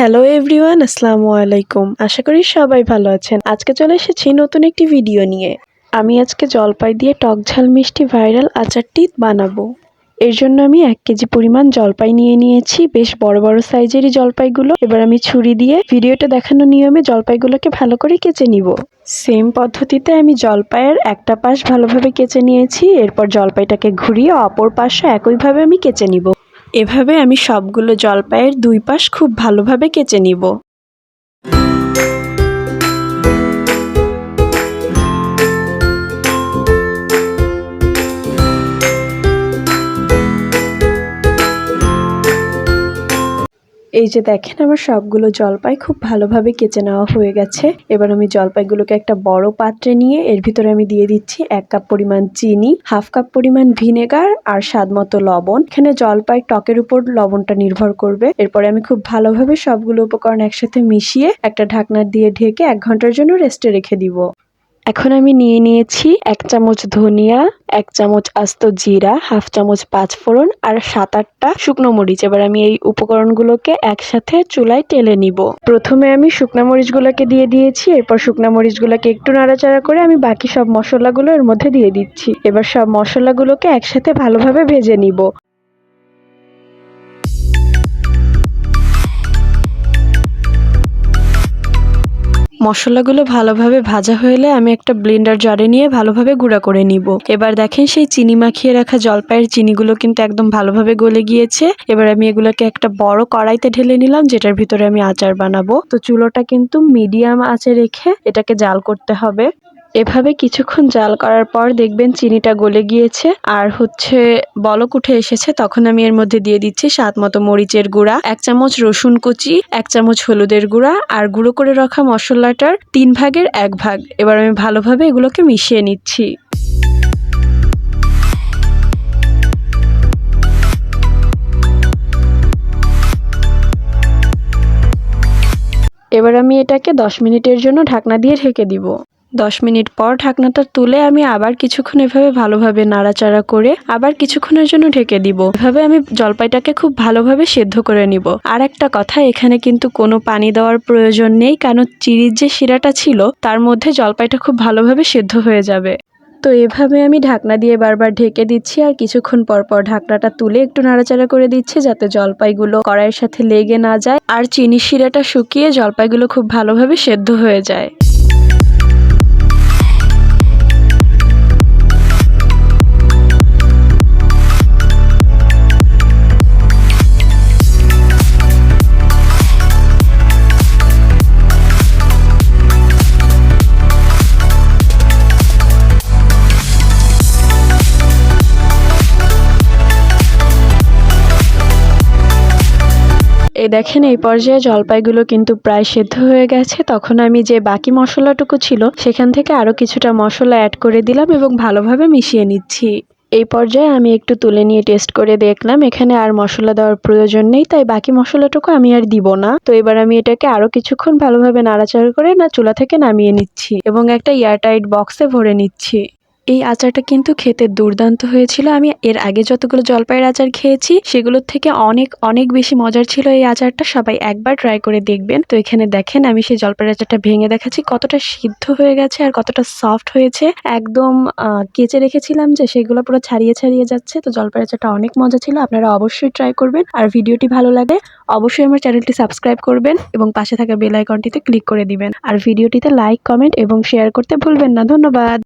Hello everyone, আসসালামু আলাইকুম। আশা করি সবাই ভালো আছেন। আজকে চলে এসেছি নতুন একটি ভিডিও নিয়ে। আমি আজকে জলপাই দিয়ে টক ঝাল মিষ্টি ভাইরাল আচারটি বানাবো। এর জন্য আমি এক কেজি পরিমাণ জলপাই নিয়ে নিয়েছি, বেশ বড় বড় সাইজেরই জলপাইগুলো। এবার আমি ছুরি দিয়ে ভিডিওটা দেখানো নিয়মে জলপাইগুলোকে ভালো করে কেচে নিব। সেম পদ্ধতিতে আমি জলপাইয়ের একটা পাশ ভালোভাবে কেচে নিয়েছি, এরপর জলপাইটাকে ঘুরিয়ে অপর পাশও একইভাবে আমি কেচে নিব। এভাবে আমি সবগুলো জলপাইয়ের দুই পাশ খুব ভালোভাবে কেচে নিব। এই যে দেখেন, আমার সবগুলো জলপাই খুব ভালোভাবে কেচে নেওয়া হয়ে গেছে। এবার আমি জলপাইগুলোকে একটা বড় পাত্রে নিয়ে, এর ভিতরে আমি দিয়ে দিচ্ছি এক কাপ পরিমাণ চিনি, হাফ কাপ পরিমাণ ভিনেগার আর স্বাদ মতো লবণ। এখানে জলপাই টকের উপর লবণটা নির্ভর করবে। এরপরে আমি খুব ভালোভাবে সবগুলো উপকরণ একসাথে মিশিয়ে একটা ঢাকনা দিয়ে ঢেকে এক ঘণ্টার জন্য রেস্টে রেখে দিব। এখন আমি নিয়ে নিয়েছি এক চামচ ধনিয়া, এক চামচ আস্ত জিরা, হাফ চামচ পাঁচফোড়ন আর সাত আটটা শুকনো মরিচ। এবার আমি এই উপকরণগুলোকে একসাথে চুলায় টেলে নিব। প্রথমে আমি শুকনো মরিচগুলোকে দিয়ে দিয়েছি, এরপর শুকনো মরিচগুলোকে একটু নাড়াচাড়া করে আমি বাকি সব মশলাগুলো এর মধ্যে দিয়ে দিচ্ছি। এবার সব মশলাগুলোকে একসাথে ভালোভাবে ভেজে নিব। মশলাগুলো ভালোভাবে ভাজা হলে আমি একটা ব্লেন্ডার জারে নিয়ে ভালোভাবে গুঁড়া করে নিব। এবার দেখেন সেই চিনি মাখিয়ে রাখা জলপাইয়ের চিনিগুলো কিন্তু একদম ভালোভাবে গলে গিয়েছে। এবার আমি এগুলোকে একটা বড় কড়াইতে ঢেলে নিলাম, যেটার ভিতরে আমি আচার বানাবো। তো চুলোটা কিন্তু মিডিয়াম আঁচে রেখে এটাকে জাল করতে হবে। এভাবে কিছুক্ষণ জাল করার পর দেখবেন চিনিটা গলে গিয়েছে। আর হচ্ছে বলক উঠে এসেছে, তখন আমি এর মধ্যে দিয়ে দিচ্ছি স্বাদ মতো মরিচের গুঁড়া, এক চামচ রসুন কুচি, এক চামচ হলুদের গুঁড়া, আর গুঁড়ো করে রাখা মশলাটার তিন ভাগের এক ভাগ। এবার আমি ভালোভাবে এগুলোকে মিশিয়ে নিচ্ছি। এবার আমি এটাকে দশ মিনিটের জন্য ঢাকনা দিয়ে ঢেকে দিব। দশ মিনিট পর ঢাকনাটা তুলে আমি আবার কিছুক্ষণ এভাবে ভালোভাবে নাড়াচাড়া করে আবার কিছুক্ষণের জন্য ঢেকে দিব। এভাবে আমি জলপাইটাকে খুব ভালোভাবে সেদ্ধ করে নিব। আর একটা কথা, এখানে কিন্তু কোনো পানি দেওয়ার প্রয়োজন নেই, কারণ চিরির যে শিরাটা ছিল, তার মধ্যে জলপাইটা খুব ভালোভাবে সেদ্ধ হয়ে যাবে। তো এভাবে আমি ঢাকনা দিয়ে বারবার ঢেকে দিচ্ছি, আর কিছুক্ষণ পর পর ঢাকনাটা তুলে একটু নাড়াচাড়া করে দিচ্ছি, যাতে জলপাইগুলো কড়াইয়ের সাথে লেগে না যায়, আর চিনি শিরাটা শুকিয়ে জলপাইগুলো খুব ভালোভাবে সেদ্ধ হয়ে যায়। এই দেখেন, এই পর্যায়ে জলপাইগুলো কিন্তু প্রায় সেদ্ধ হয়ে গেছে। তখন আমি যে বাকি মশলাটুকু ছিল, সেখান থেকে আরও কিছুটা মশলা অ্যাড করে দিলাম এবং ভালোভাবে মিশিয়ে নিচ্ছি। এই পর্যায়ে আমি একটু তুলে নিয়ে টেস্ট করে দেখলাম, এখানে আর মশলা দেওয়ার প্রয়োজন নেই, তাই বাকি মশলাটুকু আমি আর দিব না। তো এবার আমি এটাকে আরও কিছুক্ষণ ভালোভাবে নাড়াচাড়া করে না, চুলা থেকে নামিয়ে নিচ্ছি এবং একটা এয়ারটাইট বক্সে ভরে নিচ্ছি। এই আচারটা কিন্তু খেতে দুর্দান্ত হয়েছিল। আমি এর আগে যতগুলো জলপাইয়ের আচার খেয়েছি, সেগুলোর থেকে অনেক অনেক বেশি মজার ছিল এই আচারটা। সবাই একবার ট্রাই করে দেখবেন। তো এখানে দেখেন, আমি সেই জলপাইয়ের আচারটা ভেঙে দেখাচ্ছি, কতটা সিদ্ধ হয়ে গেছে আর কতটা সফট হয়েছে। একদম কেচে রেখেছিলাম যে সেগুলো পুরো ছাড়িয়ে ছাড়িয়ে যাচ্ছে। তো জলপাইয়ের আচারটা অনেক মজা ছিল, আপনারা অবশ্যই ট্রাই করবেন। আর ভিডিওটি ভালো লাগে অবশ্যই আমার চ্যানেলটি সাবস্ক্রাইব করবেন এবং পাশে থাকা বেল আইকনটিতে ক্লিক করে দিবেন। আর ভিডিওটিতে লাইক কমেন্ট এবং শেয়ার করতে ভুলবেন না। ধন্যবাদ।